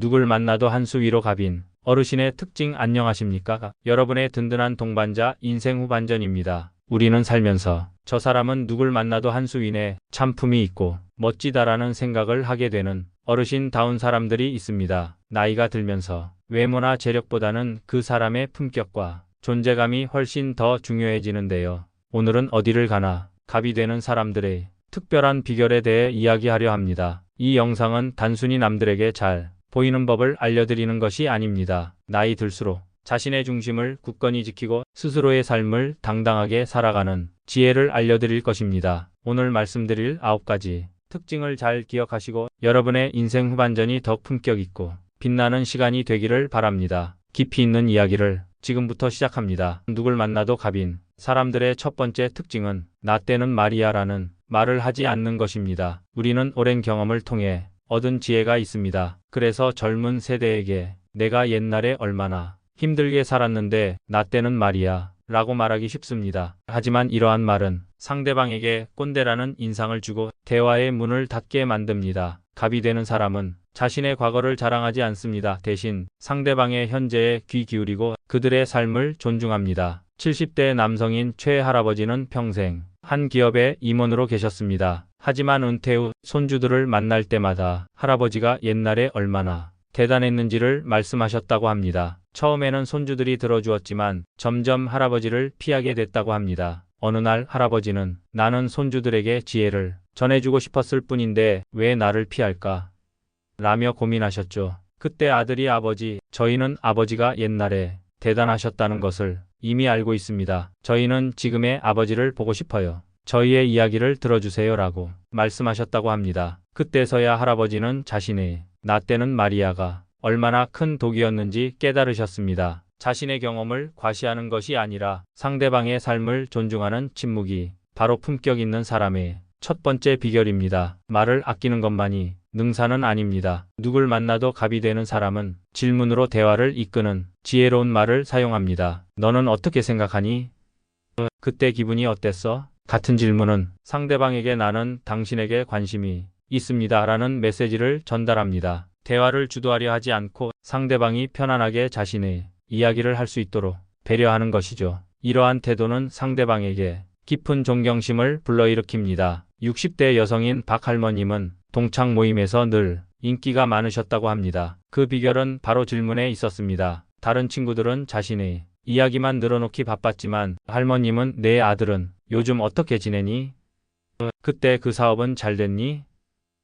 누굴 만나도 한 수 위로 갑인 어르신의 특징 안녕하십니까? 여러분의 든든한 동반자 인생 후반전입니다. 우리는 살면서 저 사람은 누굴 만나도 한 수 위내 참품이 있고 멋지다라는 생각을 하게 되는 어르신다운 사람들이 있습니다. 나이가 들면서 외모나 재력보다는 그 사람의 품격과 존재감이 훨씬 더 중요해지는데요. 오늘은 어디를 가나 갑이 되는 사람들의 특별한 비결에 대해 이야기하려 합니다. 이 영상은 단순히 남들에게 잘 보이는 법을 알려드리는 것이 아닙니다. 나이 들수록 자신의 중심을 굳건히 지키고 스스로의 삶을 당당하게 살아가는 지혜를 알려드릴 것입니다. 오늘 말씀드릴 9가지 특징을 잘 기억하시고 여러분의 인생 후반전이 더 품격 있고 빛나는 시간이 되기를 바랍니다. 깊이 있는 이야기를 지금부터 시작합니다. 누굴 만나도 갑인 사람들의 첫 번째 특징은 나 때는 말이야라는 말을 하지 않는 것입니다. 우리는 오랜 경험을 통해 얻은 지혜가 있습니다. 그래서 젊은 세대에게 내가 옛날에 얼마나 힘들게 살았는데 나 때는 말이야 라고 말하기 쉽습니다. 하지만 이러한 말은 상대방에게 꼰대라는 인상을 주고 대화의 문을 닫게 만듭니다. 갑이 되는 사람은 자신의 과거를 자랑하지 않습니다. 대신 상대방의 현재에 귀 기울이고 그들의 삶을 존중합니다. 70대 남성인 최 할아버지는 평생 한 기업의 임원으로 계셨습니다. 하지만 은퇴 후 손주들을 만날 때마다 할아버지가 옛날에 얼마나 대단했는지를 말씀하셨다고 합니다. 처음에는 손주들이 들어주었지만 점점 할아버지를 피하게 됐다고 합니다. 어느 날 할아버지는 나는 손주들에게 지혜를 전해주고 싶었을 뿐인데 왜 나를 피할까? 라며 고민하셨죠. 그때 아들이 아버지, 저희는 아버지가 옛날에 대단하셨다는 것을 이미 알고 있습니다. 저희는 지금의 아버지를 보고 싶어요. 저희의 이야기를 들어주세요 라고 말씀하셨다고 합니다. 그때서야 할아버지는 자신의 나 때는 마리아가 얼마나 큰 독이었는지 깨달으셨습니다. 자신의 경험을 과시하는 것이 아니라 상대방의 삶을 존중하는 침묵이 바로 품격 있는 사람의 첫 번째 비결입니다. 말을 아끼는 것만이 능사는 아닙니다. 누굴 만나도 갑이 되는 사람은 질문으로 대화를 이끄는 지혜로운 말을 사용합니다. 너는 어떻게 생각하니? 그때 기분이 어땠어? 같은 질문은 상대방에게 나는 당신에게 관심이 있습니다. 라는 메시지를 전달합니다. 대화를 주도하려 하지 않고 상대방이 편안하게 자신의 이야기를 할 수 있도록 배려하는 것이죠. 이러한 태도는 상대방에게 깊은 존경심을 불러일으킵니다. 60대 여성인 박 할머님은 동창 모임에서 늘 인기가 많으셨다고 합니다. 그 비결은 바로 질문에 있었습니다. 다른 친구들은 자신의 이야기만 늘어놓기 바빴지만 할머님은 내 아들은 요즘 어떻게 지내니? 그때 그 사업은 잘 됐니?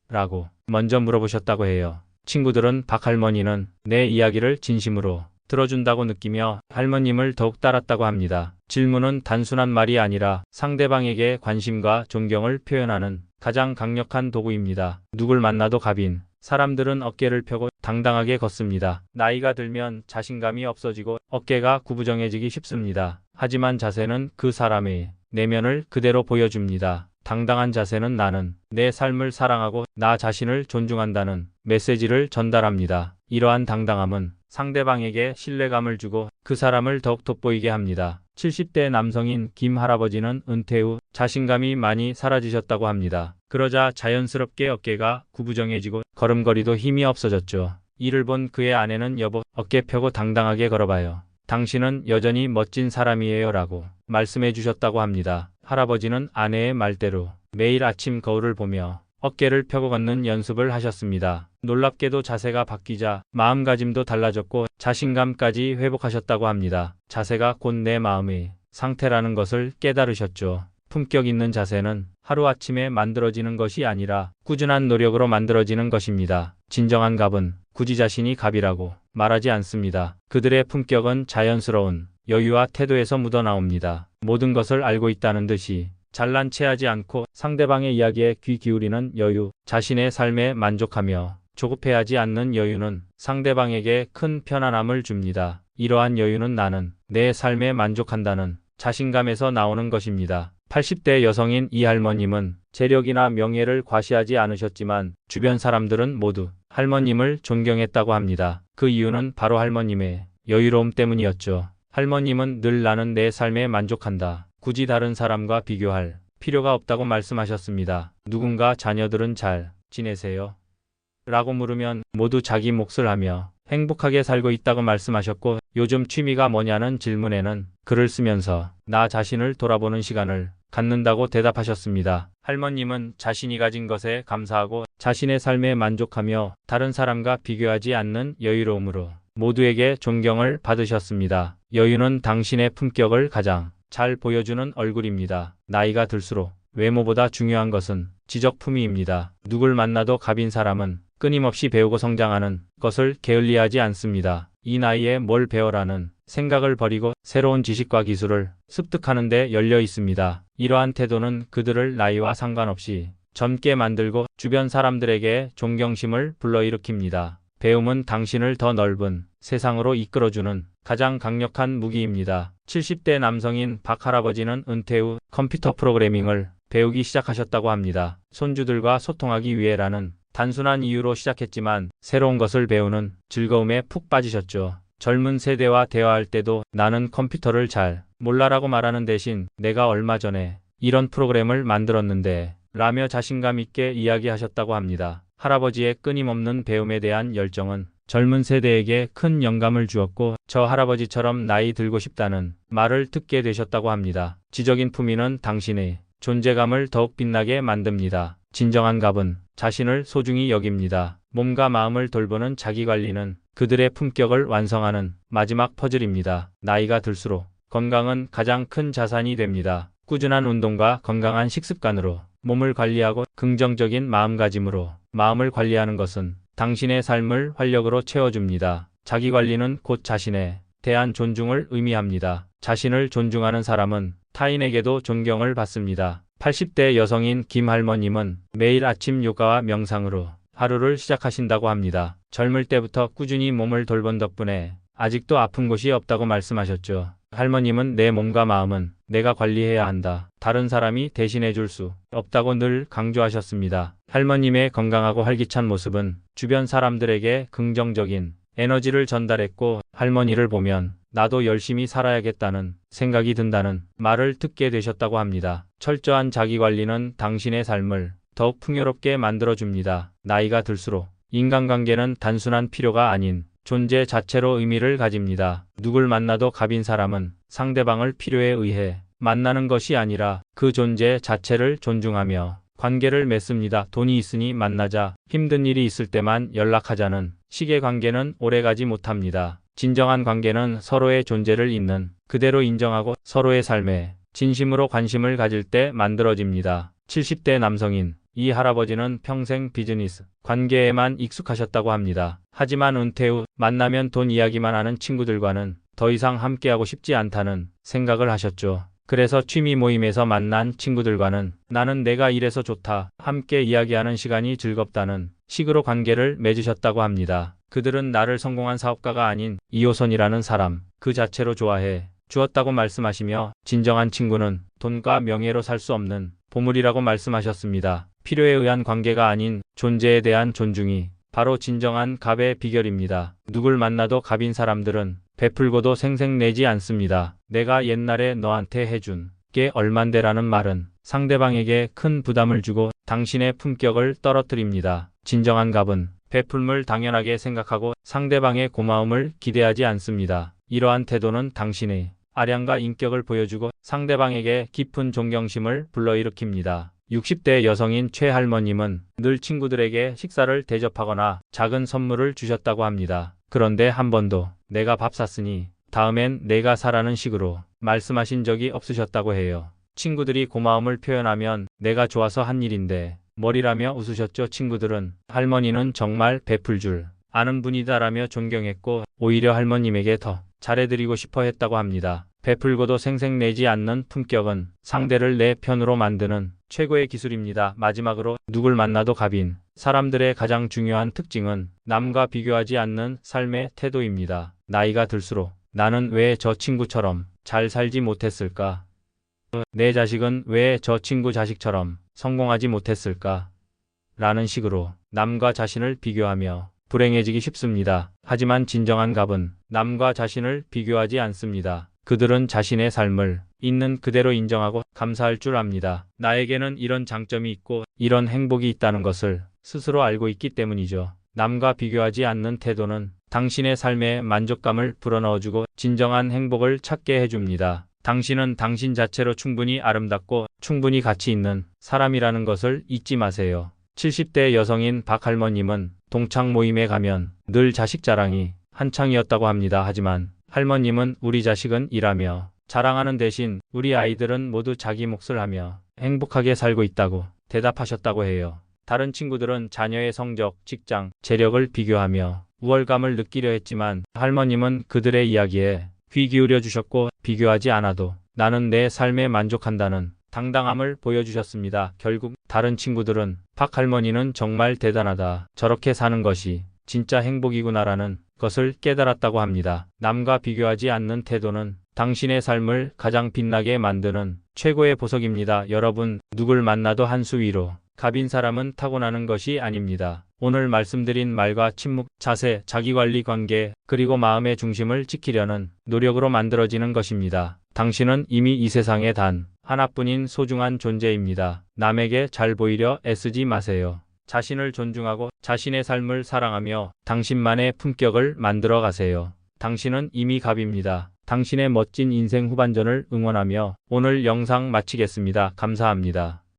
라고 먼저 물어보셨다고 해요. 친구들은 박 할머니는 내 이야기를 진심으로 들어준다고 느끼며 할머님을 더욱 따랐다고 합니다. 질문은 단순한 말이 아니라 상대방에게 관심과 존경을 표현하는 가장 강력한 도구입니다. 누굴 만나도 갑인 사람들은 어깨를 펴고 당당하게 걷습니다. 나이가 들면 자신감이 없어지고 어깨가 구부정해지기 쉽습니다. 하지만 자세는 그 사람의 내면을 그대로 보여줍니다. 당당한 자세는 나는 내 삶을 사랑하고 나 자신을 존중한다는 메시지를 전달합니다. 이러한 당당함은 상대방에게 신뢰감을 주고 그 사람을 더욱 돋보이게 합니다. 70대 남성인 김 할아버지는 은퇴 후 자신감이 많이 사라지셨다고 합니다. 그러자 자연스럽게 어깨가 구부정해지고 걸음걸이도 힘이 없어졌죠. 이를 본 그의 아내는 여보 어깨 펴고 당당하게 걸어봐요. 당신은 여전히 멋진 사람이에요 라고 말씀해 주셨다고 합니다. 할아버지는 아내의 말대로 매일 아침 거울을 보며 어깨를 펴고 걷는 연습을 하셨습니다. 놀랍게도 자세가 바뀌자 마음가짐도 달라졌고 자신감까지 회복하셨다고 합니다. 자세가 곧 내 마음의 상태라는 것을 깨달으셨죠. 품격 있는 자세는 하루아침에 만들어지는 것이 아니라 꾸준한 노력으로 만들어지는 것입니다. 진정한 갑은 굳이 자신이 갑이라고 말하지 않습니다. 그들의 품격은 자연스러운 여유와 태도에서 묻어나옵니다. 모든 것을 알고 있다는 듯이 잘난 체하지 않고 상대방의 이야기에 귀 기울이는 여유, 자신의 삶에 만족하며 조급해하지 않는 여유는 상대방에게 큰 편안함을 줍니다. 이러한 여유는 나는 내 삶에 만족한다는 자신감에서 나오는 것입니다. 80대 여성인 이 할머님은 재력이나 명예를 과시하지 않으셨지만 주변 사람들은 모두 할머님을 존경했다고 합니다. 그 이유는 바로 할머님의 여유로움 때문이었죠. 할머님은 늘 나는 내 삶에 만족한다. 굳이 다른 사람과 비교할 필요가 없다고 말씀하셨습니다. 누군가 자녀들은 잘 지내세요? 라고 물으면 모두 자기 몫을 하며 행복하게 살고 있다고 말씀하셨고 요즘 취미가 뭐냐는 질문에는 글을 쓰면서 나 자신을 돌아보는 시간을 갖는다고 대답하셨습니다. 할머님은 자신이 가진 것에 감사하고 자신의 삶에 만족하며 다른 사람과 비교하지 않는 여유로움으로 모두에게 존경을 받으셨습니다. 여유는 당신의 품격을 가장 잘 보여주는 얼굴입니다. 나이가 들수록 외모보다 중요한 것은 지적품위입니다. 누굴 만나도 갑인 사람은 끊임없이 배우고 성장하는 것을 게을리하지 않습니다. 이 나이에 뭘 배워라는 생각을 버리고 새로운 지식과 기술을 습득하는 데 열려 있습니다. 이러한 태도는 그들을 나이와 상관없이 젊게 만들고 주변 사람들에게 존경심을 불러일으킵니다. 배움은 당신을 더 넓은 세상으로 이끌어주는 가장 강력한 무기입니다. 70대 남성인 박 할아버지는 은퇴 후 컴퓨터 프로그래밍을 배우기 시작하셨다고 합니다. 손주들과 소통하기 위해라는 단순한 이유로 시작했지만 새로운 것을 배우는 즐거움에 푹 빠지셨죠. 젊은 세대와 대화할 때도 나는 컴퓨터를 잘 몰라라고 말하는 대신 내가 얼마 전에 이런 프로그램을 만들었는데 라며 자신감 있게 이야기하셨다고 합니다. 할아버지의 끊임없는 배움에 대한 열정은 젊은 세대에게 큰 영감을 주었고 저 할아버지처럼 나이 들고 싶다는 말을 듣게 되셨다고 합니다. 지적인 품위는 당신의 존재감을 더욱 빛나게 만듭니다. 진정한 갑은 자신을 소중히 여깁니다. 몸과 마음을 돌보는 자기관리는 그들의 품격을 완성하는 마지막 퍼즐입니다. 나이가 들수록 건강은 가장 큰 자산이 됩니다. 꾸준한 운동과 건강한 식습관으로 몸을 관리하고 긍정적인 마음가짐으로 마음을 관리하는 것은 당신의 삶을 활력으로 채워줍니다. 자기 관리는 곧 자신에 대한 존중을 의미합니다. 자신을 존중하는 사람은 타인에게도 존경을 받습니다. 80대 여성인 김 할머님은 매일 아침 요가와 명상으로 하루를 시작하신다고 합니다. 젊을 때부터 꾸준히 몸을 돌본 덕분에 아직도 아픈 곳이 없다고 말씀하셨죠. 할머님은 내 몸과 마음은 내가 관리해야 한다. 다른 사람이 대신해 줄 수 없다고 늘 강조하셨습니다. 할머님의 건강하고 활기찬 모습은 주변 사람들에게 긍정적인 에너지를 전달했고 할머니를 보면 나도 열심히 살아야겠다는 생각이 든다는 말을 듣게 되셨다고 합니다. 철저한 자기 관리는 당신의 삶을 더욱 풍요롭게 만들어줍니다. 나이가 들수록 인간관계는 단순한 필요가 아닌 존재 자체로 의미를 가집니다. 누굴 만나도 갑인 사람은 상대방을 필요에 의해 만나는 것이 아니라 그 존재 자체를 존중하며 관계를 맺습니다. 돈이 있으니 만나자, 힘든 일이 있을 때만 연락하자는 식의 관계는 오래가지 못합니다. 진정한 관계는 서로의 존재를 있는 그대로 인정하고 서로의 삶에 진심으로 관심을 가질 때 만들어집니다. 70대 남성인 이 할아버지는 평생 비즈니스 관계에만 익숙하셨다고 합니다. 하지만 은퇴 후 만나면 돈 이야기만 하는 친구들과는 더 이상 함께하고 싶지 않다는 생각을 하셨죠. 그래서 취미 모임에서 만난 친구들과는 나는 내가 이래서 좋다. 함께 이야기하는 시간이 즐겁다는 식으로 관계를 맺으셨다고 합니다. 그들은 나를 성공한 사업가가 아닌 이호선이라는 사람 그 자체로 좋아해 주었다고 말씀하시며 진정한 친구는 돈과 명예로 살 수 없는 보물이라고 말씀하셨습니다. 필요에 의한 관계가 아닌 존재에 대한 존중이 바로 진정한 갑의 비결입니다. 누굴 만나도 갑인 사람들은 베풀고도 생색내지 않습니다. 내가 옛날에 너한테 해준 게 얼만데라는 말은 상대방에게 큰 부담을 주고 당신의 품격을 떨어뜨립니다. 진정한 갑은 베풀물 당연하게 생각하고 상대방의 고마움을 기대하지 않습니다. 이러한 태도는 당신의 아량과 인격을 보여주고 상대방에게 깊은 존경심을 불러일으킵니다. 60대 여성인 최 할머님은 늘 친구들에게 식사를 대접하거나 작은 선물을 주셨다고 합니다. 그런데 한 번도 내가 밥 샀으니 다음엔 내가 사라는 식으로 말씀하신 적이 없으셨다고 해요. 친구들이 고마움을 표현하면 내가 좋아서 한 일인데 머리라며 웃으셨죠. 친구들은 할머니는 정말 베풀 줄 아는 분이다라며 존경했고 오히려 할머님에게 더 잘해드리고 싶어 했다고 합니다. 베풀고도 생색내지 않는 품격은 상대를 내 편으로 만드는 최고의 기술입니다. 마지막으로 누굴 만나도 갑인 사람들의 가장 중요한 특징은 남과 비교하지 않는 삶의 태도입니다. 나이가 들수록 나는 왜 저 친구처럼 잘 살지 못했을까? 내 자식은 왜 저 친구 자식처럼 성공하지 못했을까? 라는 식으로 남과 자신을 비교하며 불행해지기 쉽습니다. 하지만 진정한 갑은 남과 자신을 비교하지 않습니다. 그들은 자신의 삶을 있는 그대로 인정하고 감사할 줄 압니다. 나에게는 이런 장점이 있고 이런 행복이 있다는 것을 스스로 알고 있기 때문이죠. 남과 비교하지 않는 태도는 당신의 삶에 만족감을 불어넣어주고 진정한 행복을 찾게 해줍니다. 당신은 당신 자체로 충분히 아름답고 충분히 가치 있는 사람이라는 것을 잊지 마세요. 70대 여성인 박 할머님은 동창 모임에 가면 늘 자식 자랑이 한창이었다고 합니다. 하지만 할머님은 우리 자식은 일하며 자랑하는 대신 우리 아이들은 모두 자기 몫을 하며 행복하게 살고 있다고 대답하셨다고 해요. 다른 친구들은 자녀의 성적, 직장, 재력을 비교하며 우월감을 느끼려 했지만 할머님은 그들의 이야기에 귀 기울여 주셨고 비교하지 않아도 나는 내 삶에 만족한다는 당당함을 보여주셨습니다. 결국 다른 친구들은 박 할머니는 정말 대단하다. 저렇게 사는 것이 진짜 행복이구나라는 것을 깨달았다고 합니다. 남과 비교하지 않는 태도는 당신의 삶을 가장 빛나게 만드는 최고의 보석입니다. 여러분, 누굴 만나도 한 수 위로 갑인 사람은 타고나는 것이 아닙니다. 오늘 말씀드린 말과 침묵, 자세, 자기관리 관계, 그리고 마음의 중심을 지키려는 노력으로 만들어지는 것입니다. 당신은 이미 이 세상에 단 하나뿐인 소중한 존재입니다. 남에게 잘 보이려 애쓰지 마세요. 자신을 존중하고 자신의 삶을 사랑하며 당신만의 품격을 만들어 가세요. 당신은 이미 갑입니다. 당신의 멋진 인생 후반전을 응원하며 오늘 영상 마치겠습니다. 감사합니다.